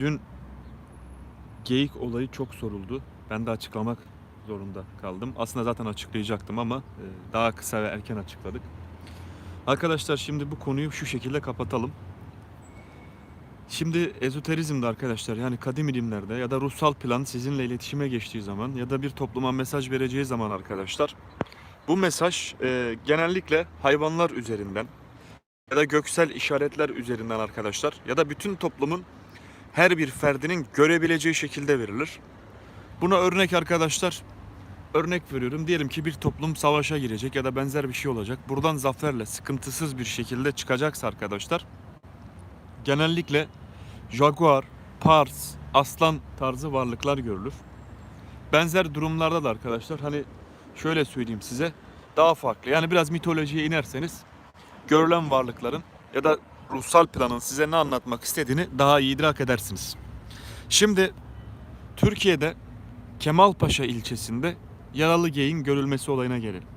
Dün geyik olayı çok soruldu. Ben de açıklamak zorunda kaldım. Aslında zaten açıklayacaktım ama e, daha kısa ve erken açıkladık. Arkadaşlar şimdi bu konuyu şu şekilde kapatalım. Şimdi ezoterizmde arkadaşlar yani kadim ilimlerde ya da ruhsal plan sizinle iletişime geçtiği zaman ya da bir topluma mesaj vereceği zaman arkadaşlar bu mesaj e, genellikle hayvanlar üzerinden ya da göksel işaretler üzerinden arkadaşlar ya da bütün toplumun her bir ferdinin görebileceği şekilde verilir. Buna örnek arkadaşlar örnek veriyorum. Diyelim ki bir toplum savaşa girecek ya da benzer bir şey olacak. Buradan zaferle sıkıntısız bir şekilde çıkacaksa arkadaşlar genellikle jaguar, pars, aslan tarzı varlıklar görülür. Benzer durumlarda da arkadaşlar hani şöyle söyleyeyim size daha farklı. Yani biraz mitolojiye inerseniz görülen varlıkların ya da ruhsal planın size ne anlatmak istediğini daha iyi idrak edersiniz. Şimdi Türkiye'de Kemalpaşa ilçesinde yaralı geyin görülmesi olayına gelelim.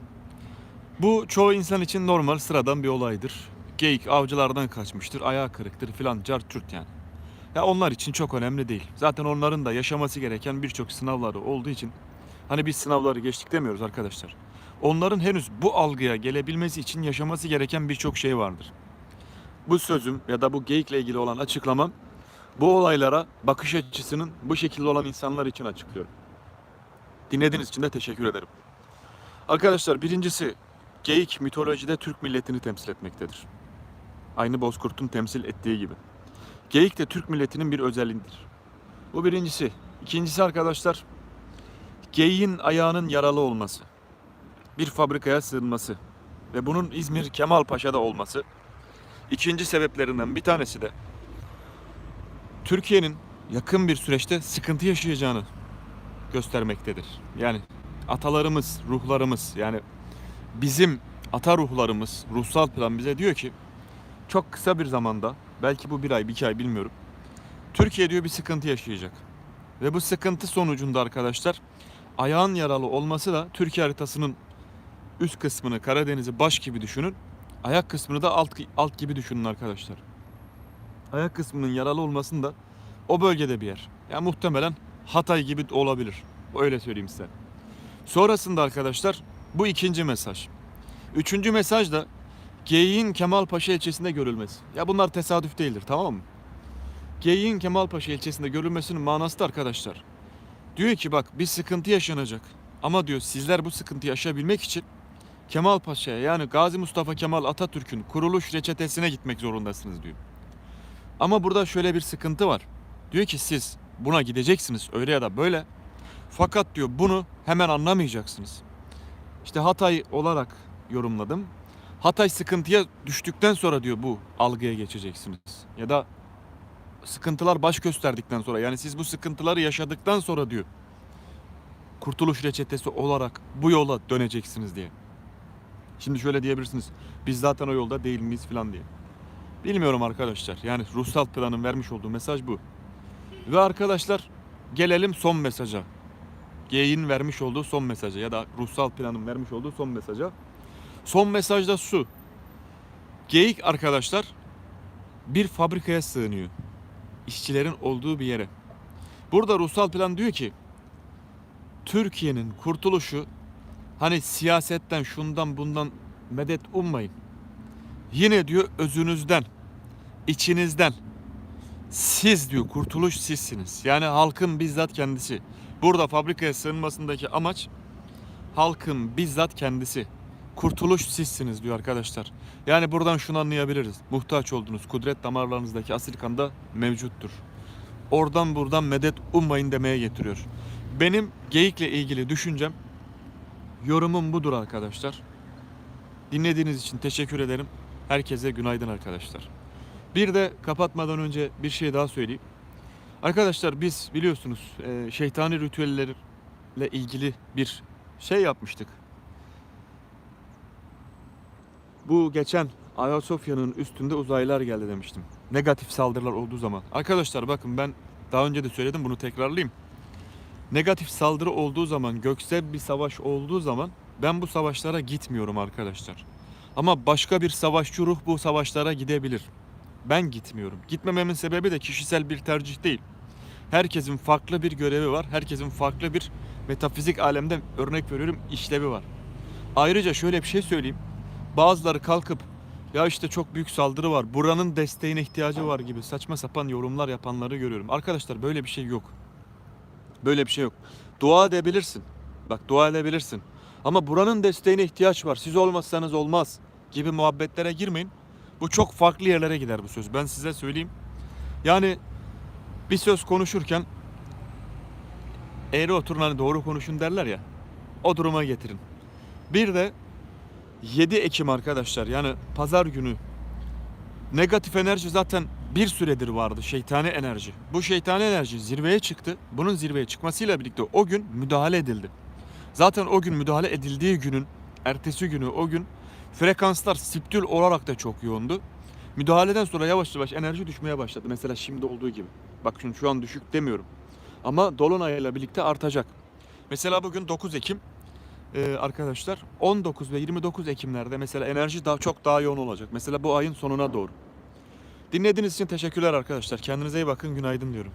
Bu çoğu insan için normal sıradan bir olaydır. Geyik avcılardan kaçmıştır, ayağı kırıktır filan cart curt yani. Ya onlar için çok önemli değil. Zaten onların da yaşaması gereken birçok sınavları olduğu için hani biz sınavları geçtik demiyoruz arkadaşlar. Onların henüz bu algıya gelebilmesi için yaşaması gereken birçok şey vardır. Bu sözüm ya da bu geyikle ilgili olan açıklamam bu olaylara bakış açısının bu şekilde olan insanlar için açıklıyorum. Dinlediğiniz için de teşekkür ederim. Arkadaşlar birincisi geyik mitolojide Türk milletini temsil etmektedir. Aynı Bozkurt'un temsil ettiği gibi. Geyik de Türk milletinin bir özelliğidir. Bu birincisi. İkincisi arkadaşlar geyiğin ayağının yaralı olması. Bir fabrikaya sığınması ve bunun İzmir Kemalpaşa'da olması. İkinci sebeplerinden bir tanesi de Türkiye'nin yakın bir süreçte sıkıntı yaşayacağını göstermektedir. Yani atalarımız, ruhlarımız yani bizim ata ruhlarımız, ruhsal plan bize diyor ki çok kısa bir zamanda belki bu bir ay, bir iki ay bilmiyorum. Türkiye diyor bir sıkıntı yaşayacak. Ve bu sıkıntı sonucunda arkadaşlar ayağın yaralı olması da Türkiye haritasının üst kısmını Karadeniz'i baş gibi düşünün. Ayak kısmını da alt, alt gibi düşünün arkadaşlar. Ayak kısmının yaralı olmasında o bölgede bir yer. Yani muhtemelen Hatay gibi olabilir. Öyle söyleyeyim size. Sonrasında arkadaşlar bu ikinci mesaj. Üçüncü mesaj da Geyiğin Kemalpaşa ilçesinde görülmesi. Ya bunlar tesadüf değildir tamam mı? Geyiğin Kemalpaşa ilçesinde görülmesinin manası da arkadaşlar. Diyor ki bak bir sıkıntı yaşanacak. Ama diyor sizler bu sıkıntıyı aşabilmek için Kemalpaşa'ya yani Gazi Mustafa Kemal Atatürk'ün kuruluş reçetesine gitmek zorundasınız diyor. Ama burada şöyle bir sıkıntı var. Diyor ki siz buna gideceksiniz öyle ya da böyle. Fakat diyor bunu hemen anlamayacaksınız. İşte Hatay olarak yorumladım. Hatay sıkıntıya düştükten sonra diyor bu algıya geçeceksiniz. Ya da sıkıntılar baş gösterdikten sonra yani siz bu sıkıntıları yaşadıktan sonra diyor kurtuluş reçetesi olarak bu yola döneceksiniz diye. Şimdi şöyle diyebilirsiniz. Biz zaten o yolda değil miyiz falan diye. Bilmiyorum arkadaşlar. Yani ruhsal planın vermiş olduğu mesaj bu. Ve arkadaşlar gelelim son mesaja. G'nin vermiş olduğu son mesaja ya da ruhsal planın vermiş olduğu son mesaja. Son mesajda şu. Geyik arkadaşlar bir fabrikaya sığınıyor. İşçilerin olduğu bir yere. Burada ruhsal plan diyor ki Türkiye'nin kurtuluşu hani siyasetten şundan bundan medet ummayın. Yine diyor özünüzden, içinizden. Siz diyor kurtuluş sizsiniz. Yani halkın bizzat kendisi. Burada fabrikaya sığınmasındaki amaç halkın bizzat kendisi. Kurtuluş sizsiniz diyor arkadaşlar. Yani buradan şunu anlayabiliriz. Muhtaç olduğunuz kudret damarlarınızdaki asil kanda mevcuttur. Oradan buradan medet ummayın demeye getiriyor. Benim geyikle ilgili düşüncem, yorumum budur arkadaşlar. Dinlediğiniz için teşekkür ederim. Herkese günaydın arkadaşlar. Bir de kapatmadan önce bir şey daha söyleyeyim. Arkadaşlar biz biliyorsunuz e, şeytani ritüellerle ilgili bir şey yapmıştık. Bu geçen Ayasofya'nın üstünde uzaylılar geldi demiştim. Negatif saldırılar olduğu zaman. Arkadaşlar bakın ben daha önce de söyledim bunu tekrarlayayım. Negatif saldırı olduğu zaman, göksel bir savaş olduğu zaman ben bu savaşlara gitmiyorum arkadaşlar. Ama başka bir savaşçı ruh bu savaşlara gidebilir. Ben gitmiyorum. Gitmememin sebebi de kişisel bir tercih değil. Herkesin farklı bir görevi var. Herkesin farklı bir metafizik alemde örnek veriyorum işlevi var. Ayrıca şöyle bir şey söyleyeyim. Bazıları kalkıp ya işte çok büyük saldırı var. Buranın desteğine ihtiyacı var gibi saçma sapan yorumlar yapanları görüyorum. Arkadaşlar böyle bir şey yok. Böyle bir şey yok. Dua edebilirsin. Bak dua edebilirsin. Ama buranın desteğine ihtiyaç var. Siz olmazsanız olmaz gibi muhabbetlere girmeyin. Bu çok farklı yerlere gider bu söz. Ben size söyleyeyim. Yani bir söz konuşurken eğri oturun hani doğru konuşun derler ya. O duruma getirin. Bir de 7 Ekim arkadaşlar yani pazar günü negatif enerji zaten bir süredir vardı şeytani enerji. Bu şeytani enerji zirveye çıktı. Bunun zirveye çıkmasıyla birlikte o gün müdahale edildi. Zaten o gün müdahale edildiği günün ertesi günü o gün frekanslar siptül olarak da çok yoğundu. Müdahaleden sonra yavaş yavaş enerji düşmeye başladı. Mesela şimdi olduğu gibi. Bak şimdi şu an düşük demiyorum. Ama dolunayla birlikte artacak. Mesela bugün 9 Ekim ee, arkadaşlar 19 ve 29 Ekimlerde mesela enerji daha çok daha yoğun olacak. Mesela bu ayın sonuna doğru. Dinlediğiniz için teşekkürler arkadaşlar. Kendinize iyi bakın. Günaydın diyorum.